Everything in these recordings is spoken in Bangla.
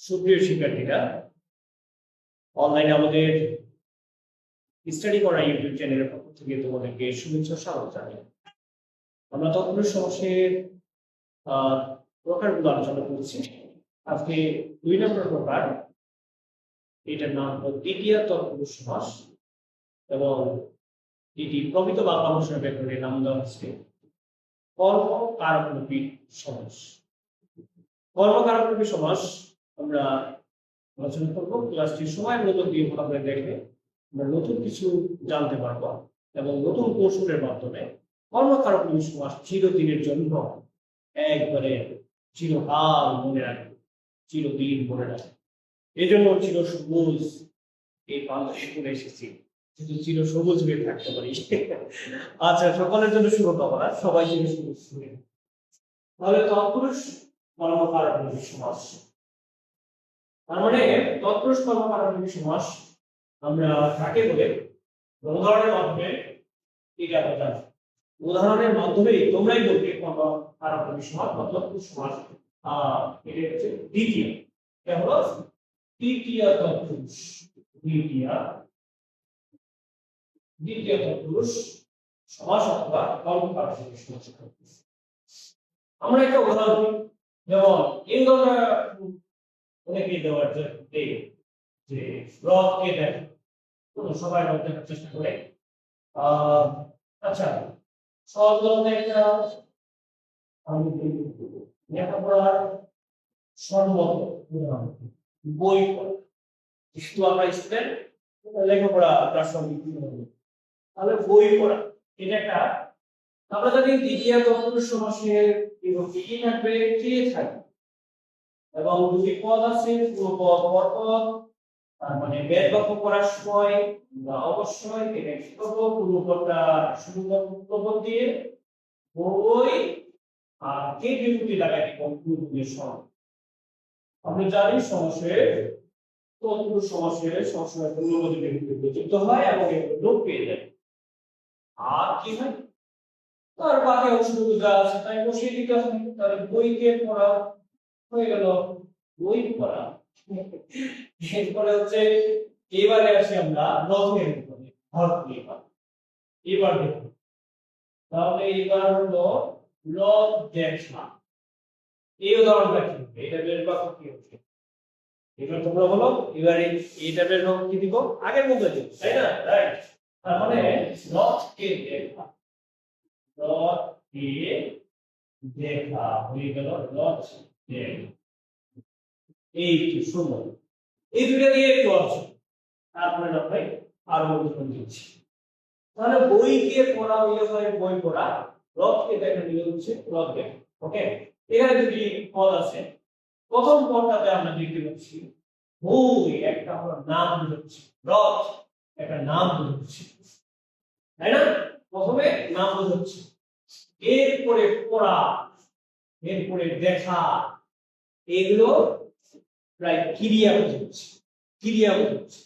সুপ্রিয় শিক্ষার্থীরা অনলাইনে আমাদের স্টাডি করা ইউটিউব চ্যানেলের পক্ষ থেকে তোমাদেরকে শুভেচ্ছা স্বাগত জানাই। আমরা সমাসের আহ, প্রকারগুলো আলোচনা করছি। আজকে দুই নম্বর প্রকার এটার নাম হল দ্বিতীয় তৎপুরুষ সমাস এবং এটি প্রকৃত বাংলা ভাষা ব্যাকরণের নাম দেওয়া হচ্ছে কর্ম কারকরূপী সমাস। কর্মকারকরূপী সমাস আমরা আলোচনা করব। ক্লাসটির সময় মতো দিয়ে ভাবে দেখে আমরা নতুন কিছু জানতে পারব এবং নতুন কৌশলের মাধ্যমে কর্মকারকরূপী সমাস চিরদিনের জন্য একবারে চিরকাল মনে রাখবে, চিরদিন মনে রাখবে। এই জন্য চির সবুজ এই শুনে এসেছি। কিন্তু চির সবুজ হয়ে থাকতে পারি। আচ্ছা সকলের জন্য শুভকামনা। সবাই চির সবুজ শুনে তাহলে তৎপুরুষ কর্মকারকরূপী সমাস তার মানে তৎপুরুষ কর্মকারকরূপী সমাস আমরা কাকে বলে উদাহরণের মাধ্যমে এটা উদাহরণের মাধ্যমে তোমরাই বলবে কর্মকারকরূপী সমাস বা তৎপুরুষ সমাস এটা হচ্ছে দ্বিতীয়। এটা হলো তৎপুরুষ। দ্বিতীয়। দ্বিতীয় তৎপুরুষ সমাস অথবা কর্মকারকরূপী সমাস। আমরা একটা উদাহরণ যেমন এই অনেকে দেওয়ার দেয় যে রথকে দেখ সবাই রথ দেখার চেষ্টা করে আচ্ছা ধরনের একটা আমি। লেখাপড়ার উদাহরণ বই যেহেতু আমরা স্টুডেন্ট লেখাপড়া প্রাসঙ্গিক হবে। তাহলে বই পড়া এটা একটা, আমরা জানি দ্বিতীয় তৎপুরুষ সমাসের বিভক্তি কি থাকবে কে থাকবে এবং দুটি পদ আছে, পুরো পদ পরপদ তার মানে বেদ বাক্য করার সময় আমরা অবশ্যই এটা কি করব? পূর্ব পদটা শুরু করব পূর্ব পদ দিয়ে বই আর কে বিভক্তি লাগাই দিব? পূর্ব দিয়ে সময় আপনি জানি সমাসের তৎপুরুষ সমাসের সবসময় পূর্বপদী বিভক্তি প্রযুক্ত হয় এবং লোপ পেয়ে যায়। আর কি হয়? তার বাকি অংশটুকু যা আছে তাই বসিয়ে দিতে হবে। তাহলে বইকে পড়া হয়ে গেল। বই পড়া। এরপরে হচ্ছে, এবারে আসি আমরা রথের উপরে এবার এবার দেখুন। তাহলে এবার হলো রথ দেখা এই উদাহরণটা কি এটা বের বাক্য কি হচ্ছে? এবার তোমরা বলো, এবারে এটা বের কি দিব? আগের মতো দিব তাই না? রাইট তার মানে রথকে দেখা রথ দিয়ে দেখা হয়ে গেল রথ। দেখা এই দুইটা দিয়ে একটু আছে তারপরে না আরও উদাহরণ দিচ্ছি তাহলে বই দিয়ে পড়া হইলে হয় বই পড়া রথকে দেখা দিলে হচ্ছে রথ দেখা ওকে এখানে দুটি পদ আছে। প্রথম পদটাতে আমরা দেখতে পাচ্ছি, বই একটা আমরা নাম বুঝাচ্ছি রথ, একটা নাম বুঝাচ্ছি তাই না? প্রথমে নাম বুঝাচ্ছি এরপরে পড়া, এরপরে দেখা এগুলো প্রায় ক্রিয়া বোঝাচ্ছে ক্রিয়া বোঝাচ্ছে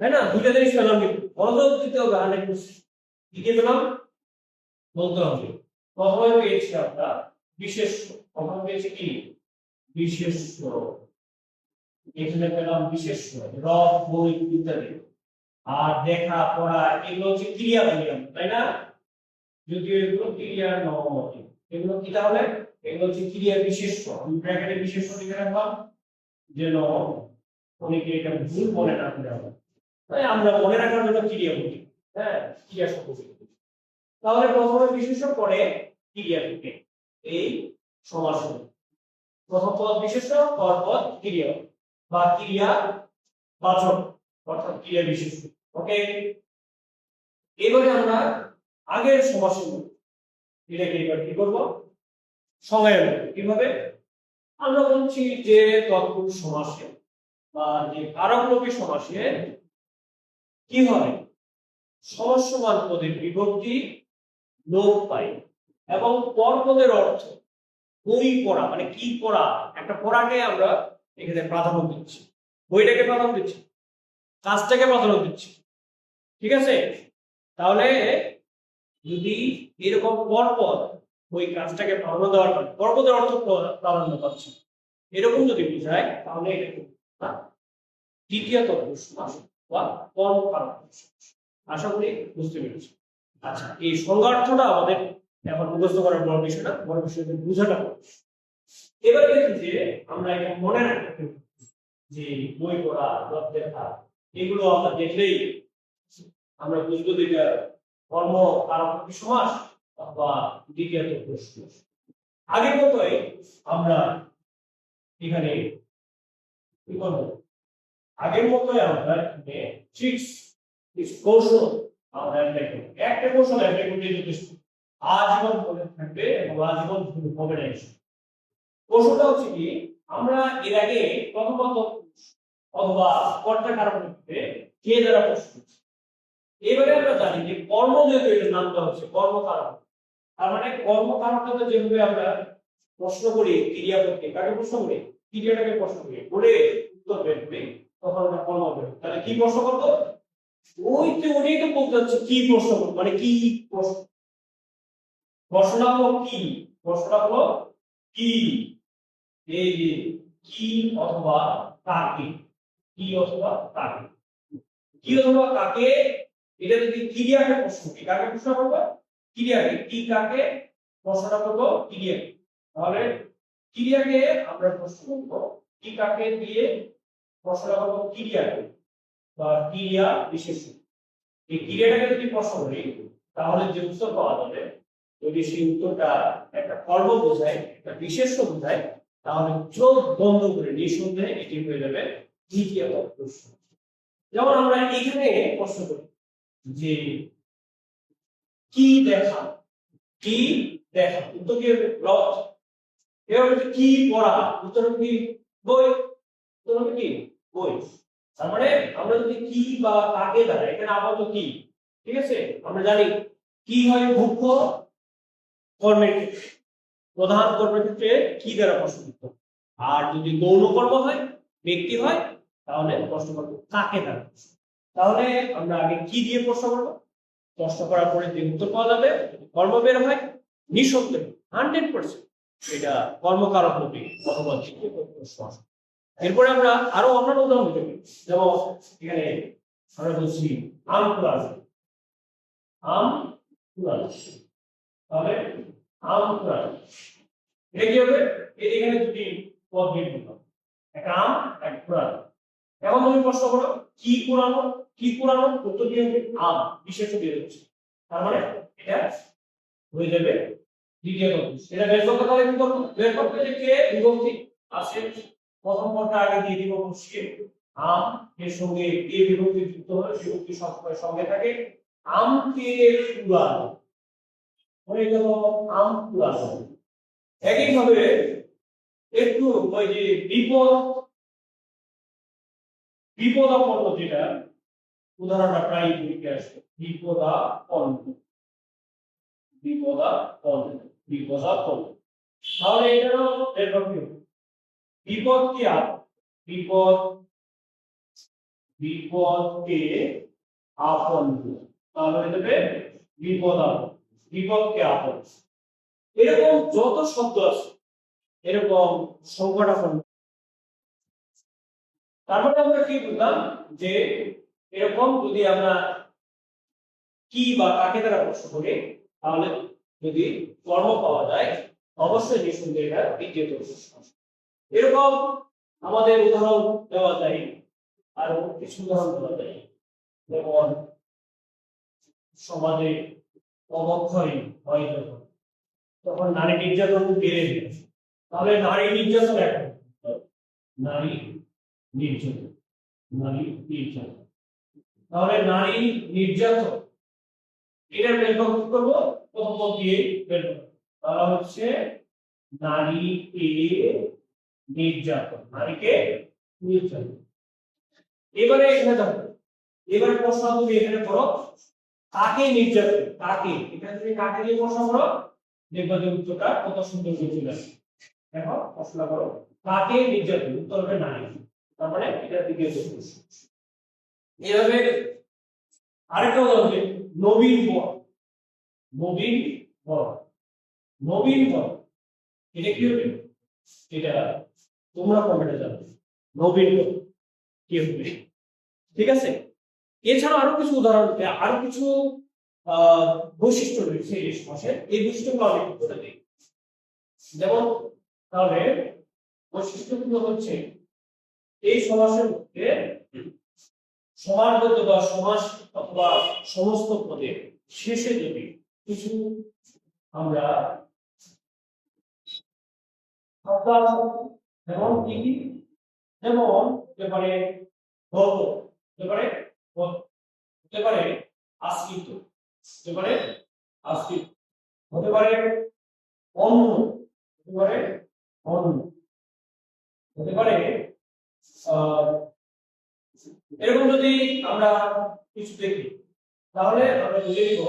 তাই না? দুইটা জিনিস পেলাম কিন্তু। মনোযোগ দিতে হবে হান্ড্রেড পার্সেন্ট কি পেলাম? বলতে হবে। প্রথমে পেয়েছি আমরা বিশেষ প্রথমে পেয়েছি কি? বিশেষ এখানে পেলাম বিশেষ রথ বই, ইত্যাদি। আর দেখা, পড়া, এগুলো হচ্ছে ক্রিয়া বলি তাই না? যদিও এগুলো ক্রিয়া নয়। এগুলো কি তাহলে? এগুলো হচ্ছে ক্রিয়া বিশেষ আমি ব্র্যাকেটে বিশেষ লিখে রাখলাম। যেন অনেকে এটা ভুল মনে না করে তাই আমরা মনে রাখার জন্য ক্রিয়া বলি হ্যাঁ ক্রিয়া শব্দ তাহলে প্রথমে বিশেষ্য পরে ক্রিয়া থেকে এই সমাস হলো। প্রথম পদ বিশেষ্য পর পদ ক্রিয়া। বা ক্রিয়া বাচক অর্থাৎ ক্রিয়া বিশেষ্য ওকে? এবারে আমরা আগের সমাস এটাকে এবার কি করব? সংজ্ঞায়ন। কীভাবে? আমরা বলছি যে তৎপুরুষ সমাসে বা যে কারকলোপী সমাসে কি হয়? সমস্যমান পদের বিভক্তি লোপ পায় এবং পরপদের অর্থ বই পড়া মানে কি পড়া? একটা পড়াকে আমরা এখানে প্রাধান্য দিচ্ছি। বইটাকে প্রাধান্য দিচ্ছি। কাজটাকে প্রাধান্য দিচ্ছি। ঠিক আছে? তাহলে যদি এরকম পরপর ওই কাজটাকে প্রাধান্য দেওয়ার কারণে পরপদের অর্থ প্রাধান্য পাচ্ছে। এরকম যদি বোঝায়, তাহলে এটা সমাস বা কর্মকারক আশা করি বুঝতে পেরেছি। আচ্ছা এই সংজ্ঞার্থটা আমাদের এখন মুখস্থ করার বড় বিষয় না বড় বিষয়। বোঝাটা এবার দেখি যে আমরা এটা মনে রাখতে যে বই পড়া রথ দেখা এগুলো আমরা দেখলেই আমরা বুঝব যে কর্ম কারক সমাস? বা দ্বিতীয় তত্ত্ব সমাস আগের মতোই আমরা এখানে কি করব আগের মতোই আমরা এখানে ট্রিক্স কৌশল আমরা অ্যাপ্লাই করব একটা কৌশল অ্যাপ্লাই করতে যথেষ্ট আজীবন মনে থাকবে এবং আজীবন হবে না। কৌশলটা হচ্ছে কি, আমরা এর আগে প্রথমত অথবা কর্তা কারণ কে দ্বারা প্রশ্ন। এবারে আমরা জানি যে কর্ম যেহেতু এটার নামটা হচ্ছে কর্মকারক তার মানে কর্মকারকটাতে যেভাবে আমরা প্রশ্ন করি ক্রিয়াপদকে, কাকে প্রশ্ন করি? ক্রিয়াটাকে প্রশ্ন করি। বলে উত্তর বের করি, তখন আমরা কর্ম করি। তাহলে কি প্রশ্ন করব? ওই তো ওটাই তো বলতে হচ্ছে কি প্রশ্ন করব মানে কি প্রশ্ন? প্রশ্নটা হলো কি? প্রশ্নটা হলো কি? এই যে কি অথবা কাকে? কি অথবা কাকে? কি অথবা কাকে? এটা যদি ক্রিয়াকে প্রশ্ন করি, কাকে প্রশ্ন করব? ক্রিয়াকে কি কাকে? প্রশ্নটা করব ক্রিয়াকে তাহলে ক্রিয়াকে আমরা প্রশ্ন করব কি কাকে দিয়ে প্রশ্নটা করব ক্রিয়াকে বা ক্রিয়া বিশেষ। এই ক্রিয়াটাকে যদি প্রশ্ন করি, তাহলে যে উত্তর পাওয়া যাবে, যদি সেই উত্তরটা একটা কর্ম বোঝায়, একটা বিশেষ বোঝায়, তাহলে চোখ বন্ধ করে নিঃসন্দেহে এটি হয়ে যাবে দ্বিতীয় প্রশ্ন। যেমন আমরা এখানে প্রশ্ন করি যে কি দেখা? কি দেখা? উত্তর কি হবে? রথ। এবার হচ্ছে কি পড়া? উত্তর কি বই? উত্তর হবে কি বই? তার মানে আমরা যদি কি বা কাকে দ্বারা এখানে আপাতত কি? ঠিক আছে? আমরা জানি কি হয় মুখ্য কর্মের ক্ষেত্রে। প্রধান কর্মের ক্ষেত্রে কি দ্বারা প্রশ্ন করতে আর যদি গৌণ কর্ম হয়, ব্যক্তি হয়, তাহলে প্রশ্ন করব কাকে দ্বারা তাহলে আমরা আগে কি দিয়ে প্রশ্ন করব? প্রশ্ন করার পরে যে উত্তর পাওয়া যাবে। কর্ম বের হয় নিঃসন্দেহ হান্ড্রেড পার্সেন্ট এটা কর্মকারক হবে অথবা এরপরে আমরা আরও অন্যান্য উদাহরণ দিতে পারি। যেমন এখানে আমরা বলছি আম কুড়াল আম কুড়াল তাহলে আম কুড়াল এটা কি হবে? এখানে দুটি পদ বের একটা আম এক কুড়াল এখন তুমি প্রশ্ন করো, কি কুড়ানো কি কুড়ানো উত্তর দিয়ে আম বিশেষ দিয়ে দিচ্ছে তার মানে এটা হয়ে যাবে দ্বিতীয় এটা বের করতে করব বের করতে যে কে বিভক্তি আছে প্রথম পদটা আগে দিয়ে দিব আম সঙ্গে কে বিভক্তি যুক্ত হলে সঙ্গে থাকে। আম কে কুড়ানো হয়ে গেল আম কুড়ানো একইভাবে একটু ওই যে বিপদ বিপদাপন্ন যেটা উদাহরণটা প্রায় লিখে আসে বিপদাপন্ন বিপদাপন্ন বিপদাপন্ন তাহলে এটারও এরকম? বিপদ কি আপ? বিপদ, বিপদকে আপন তাহলে হয়ে বিপদ বিপদকে আপন? এরকম যত শব্দ আছে, এরকম সংকটাপন্ন তারপরে আমরা কি বুঝলাম? যে এরকম যদি আমরা কি বা কাকে দ্বারা প্রশ্ন করি, তাহলে যদি কর্ম পাওয়া যায়, অবশ্যই নিঃসন্দেহে এটা দ্বিতীয় প্রশ্ন। এরকম আমাদের উদাহরণ দেওয়া যায় আরও কিছু উদাহরণ দেওয়া যায়। যেমন, সমাজে অবক্ষয় হয় যখন, তখন নারী নির্যাতন বেড়ে গেছে তাহলে নারী নির্যাতন এখন? নারী নির্যাতন। নারী নির্যাতন। তাহলে নারী নির্যাতন। এটা বের করব? দিয়ে বের তাহলে হচ্ছে নির্যাতন, নারীকে নির্যাতন। এবারে এখানে দেখো, এবারে প্রশ্ন তুমি এখানে করো, কাকে নির্যাতন, কাকে? এখানে তুমি কাকে দিয়ে প্রশ্ন করো, দেখবা যে উত্তরটা কত সুন্দর আসে দেখো, প্রশ্ন করো, কাকে নির্যাতন? উত্তর হবে নারী। তার মানে এটা দ্বিতীয় প্রশ্ন। এভাবে আরেকটা উদাহরণ নবীন বর নবীন বর নবীন বর এটা কি হবে? এটা তোমরা কমেন্টে জানাবে। নবীন কি হবে? ঠিক আছে? এছাড়া আরও কিছু উদাহরণ আরও কিছু বৈশিষ্ট্য রয়েছে এই সমাসের এই বৈশিষ্ট্যগুলো আমি বলে দিই যেমন তাহলে বৈশিষ্ট্যগুলো হচ্ছে, এই সমাসের মধ্যে সমাসবদ্ধ বা সমাজ অথবা সমস্ত পদে শেষে যদি কিছু আমরা যেমন কি কি? যেমন হতে পারে গত হতে পারে হতে পারে আশ্রিত হতে পারে আশ্রিত হতে পারে অন্য হতে পারে অন্য হতে পারে এরকম যদি আমরা কিছু দেখি, তাহলে আমরা বুঝে নিব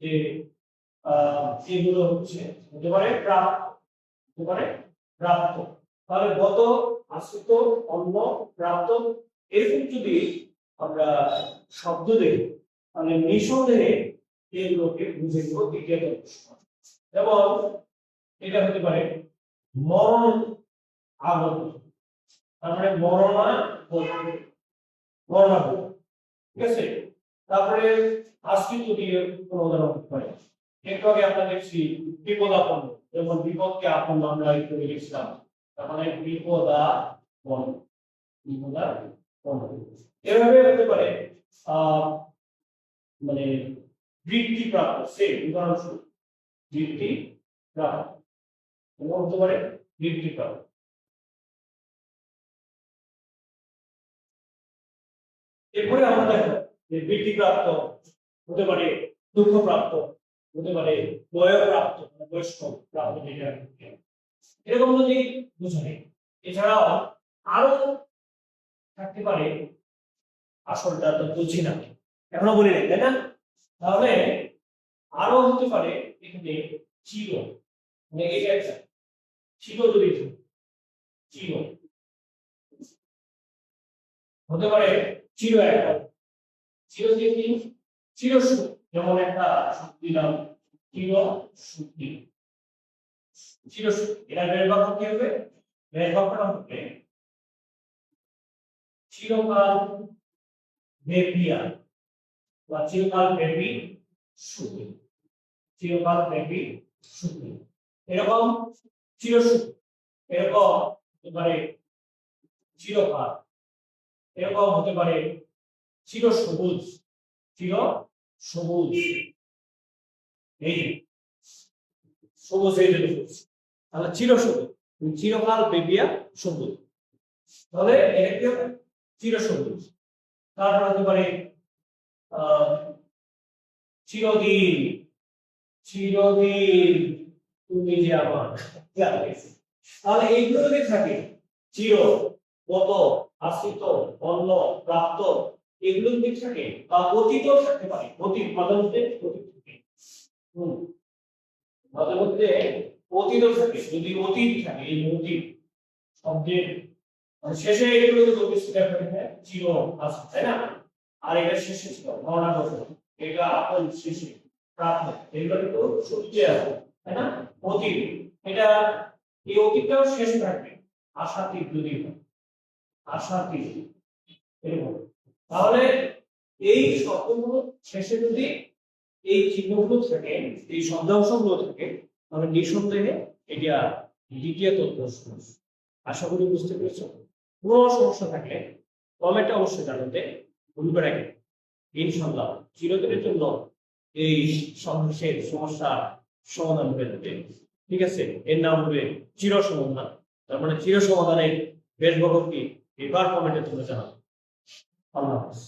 যে এগুলো হচ্ছে, হতে পারে প্রাপ্ত, হতে পারে প্রাপ্ত তাহলে গত, আশ্রিত, অন্য, প্রাপ্ত, এরকম যদি আমরা শব্দ দেখি, তাহলে নিঃসন্দেহে এগুলোকে বুঝে নিব দ্বিতীয়। যেমন, এটা হতে পারে মরণ আগত তার মানে মরণা মরণাগত ঠিক আছে? তারপরে আশ্রিত দিয়ে কোনো উদাহরণ পারে একটু আগে আমরা দেখছি বিপদাপন্ন যেমন বিপদকে আপন আমরা একটু লিখছিলাম তার মানে বিপদাপন্ন বিপদাপন্ন এভাবে হতে পারে মানে বৃত্তি প্রাপ্ত সে উদাহরণস্বরূপ, বৃত্তি প্রাপ্ত। হতে পারে বৃত্তি প্রাপ্ত। এরপরে আমরা দেখো যে বৃত্তি প্রাপ্ত হতে পারে দুঃখ প্রাপ্ত হতে পারে বয় প্রাপ্ত মানে বয়স্ক প্রাপ্ত এরকম যদি বুঝাই এছাড়াও আরও থাকতে পারে আসলটা তো বুঝি না। এখনও বলি নাই, তাই না? তাহলে আরও হতে পারে এখানে চির মানে এটা একটা চির যদি চির, হতে পারে চির একটা চির দিয়ে কি চির সুখ যেমন একটা সুখ দিলাম চির সুখী চির সুখ এটা বের বাক্য কি হবে? বের বাক্যটা হবে চিরকাল ব্যাপিয়া বা চিরকাল ব্যাপী সুখী। চিরকাল ব্যাপী সুখী। এরকম চির এরকম পারে চিরকাল। এরকম হতে পারে। চির সবুজ চির সবুজ। এই সবুজ এই যে দেখুন। তাহলে চির সবুজ। চিরকাল বেবিয়া সবুজ। তাহলে এটা কি হবে? চির সবুজ। তারপর হতে পারে চিরদিন চিরদিন তুমি যে আমার। তাহলে এইগুলো যদি থাকে, চির গত আশ্রিত, অন্য, প্রাপ্ত, এগুলো যদি থাকে, বা অতীত থাকতে পারে, অতীত মাঝে মধ্যে অতীত থাকে। হুম। মাঝে মধ্যে অতীত থাকে, যদি অতীত থাকে, এই অতীত শব্দের মানে শেষে এগুলো অতীত থাকে হ্যাঁ চির আছে, তাই না? আর এটা শেষে ছিল মরণাগত এটা আপন শেষে, প্রাপ্ত, এগুলো কিন্তু সত্যি আছে, তাই না? অতীত, এটা এই অতীতটাও শেষ থাকবে, আশাতীত যদি হয়। আশাতীত এরকম। তাহলে এই শব্দগুলো শেষে যদি এই চিহ্নগুলো থাকে, এই শব্দাংশগুলো থাকে, তাহলে নিঃসন্দেহে এটা দ্বিতীয় সমাস। আশা করি বুঝতে পেরেছ? কোনো সমস্যা থাকলে কমেন্টে অবশ্যই জানাতে ভুলবে না। ইনশাল্লাহ চিরদিনের জন্য এই সমস্যার সমস্যা সমাধান হয়ে যাবে। ঠিক আছে? এর নাম হবে চির সমাধান তার মানে চির সমাধানের বেশ কি? এবার কমেন্টে তোমরা জানাবে আল্লাহ হাফিজ